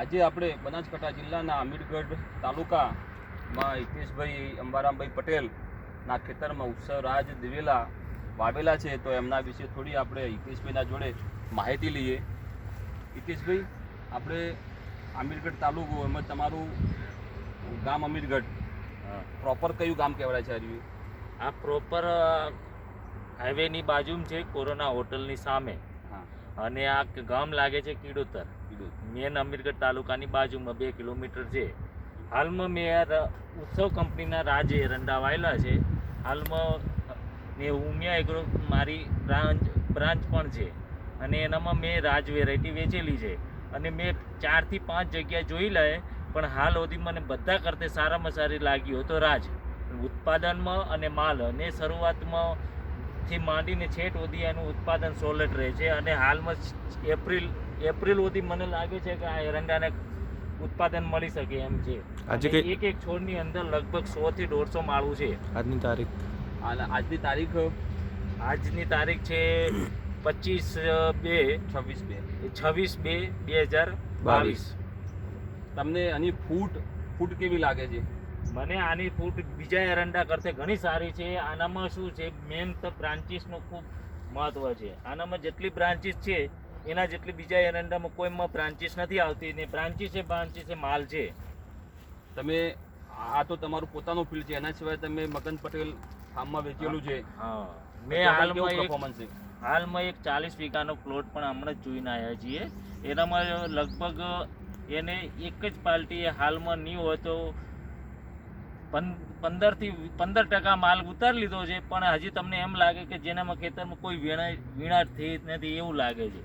આજે આપણે બનાસકાંઠા જિલ્લાના અમીરગઢ તાલુકામાં હિતેશભાઈ અંબારામભાઈ પટેલના ખેતરમાં ઉત્સવ રાજ દિવેલા વાવેલા છે. તો એમના વિશે થોડી આપણે હિતેશભાઈના જોડે માહિતી લઈએ. હિતેશભાઈ આપણે અમીરગઢ તાલુકો એમાં તમારું ગામ અમીરગઢ પ્રોપર કયું ગામ કહેવાય છે હરિયું આ પ્રોપર હાઈવેની બાજુમાં છે કોરોના હોટલની સામે. હા. અને આ ગામ લાગે છે કીડોતર. મેન અમીરગઢ તાલુકાની બાજુમાં બે કિલોમીટર છે. હાલમાં મેં ઉત્સવ કંપનીના રાજે એરંડા વાયેલા છે. હાલમાં ને ઉમિયા એગ્રો મારી બ્રાન્ચ બ્રાન્ચ પણ છે. અને એનામાં મેં રાજ વેરાયટી વેચેલી છે. અને મેં ચારથી પાંચ જગ્યા જોઈ લે પણ હાલ સુધી મને બધા કરતે સારામાં સારી લાગ્યો તો રાજ. ઉત્પાદનમાં અને માલ. અને શરૂઆતમાં થી માંડીને છેટ સુધી એનું ઉત્પાદન સોલેટ રહે છે. અને હાલમાં એપ્રિલ એપ્રિલ સુધી મને લાગે છે કે આ એરંડાને ઉત્પાદન મળી શકે એમ છે. આજે એક એક છોડની અંદર લગભગ સો થી દોઢસો માળું છે. આજની તારીખ? આજની તારીખ આજની તારીખ છે પચીસ બે છવ્વીસ બે. છવ્વીસ બે બે હજાર બાવીસ. તમને આની ફૂટ ફૂટ કેવી લાગે છે? મને આની ફૂટ બીજા એરંડા કરતે ઘણી સારી છે. આનામાં શું છે મેન તો બ્રાન્ચીસનું ખૂબ મહત્વ છે. આનામાં જેટલી બ્રાન્ચીસ છે એના જેટલી બીજા એરંડામાં કોઈમાં બ્રાન્ચીસ નથી આવતી ને બ્રાન્ચીસે બ્રાન્ચીસે માલ છે. તમે આ તો તમારું પોતાનું ફિલ્ડ છે એના સિવાય તમે મગન પટેલ ફાર્મમાં વેચેલું છે. મેં હાલમાં પરફોર્મન્સ છે? હાલમાં એક ચાલીસ વીઘાનો પ્લોટ પણ હમણાં જ જોઈને આવ્યા છીએ. એનામાં લગભગ એને એક જ પાર્ટીએ હાલમાં નહીં હોય તો પંદરથી પંદર ટકા માલ ઉતારી લીધો છે પણ હજી તમને એમ લાગે કે જેનામાં ખેતરમાં કોઈ વીણા વીણાટ થઈ નથી એવું લાગે છે.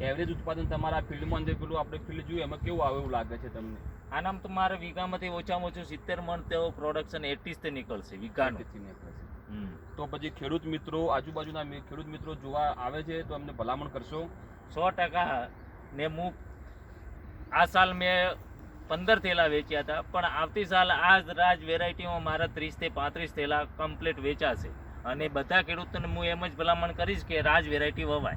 એવરેજ ઉત્પાદન તમારા ફિલ્ડમાં જે પેલું આપણે ફિલ્ડ જોઈએ એમાં કેવું આવે એવું લાગે છે તમને? આનામાં તો મારે વીઘામાંથી ઓછામાં ઓછું સિત્તેર મણ તેઓ પ્રોડક્શન એટીસથી નીકળશે વીઘાથી નીકળશે. હમ. તો પછી ખેડૂત મિત્રો આજુબાજુના ખેડૂત મિત્રો જોવા આવે છે તો એમને ભલામણ કરશો. સો ટકા ને હું આ સાલ મેં પંદર થેલા વેચ્યા હતા પણ આવતી સાલ આ રાજ વેરાયટીમાં મારા ત્રીસથી પાંત્રીસ થેલા કમ્પ્લીટ વેચાશે. અને બધા ખેડૂતોને હું એમ જ ભલામણ કરીશ કે રાજ વેરાયટી વવાય.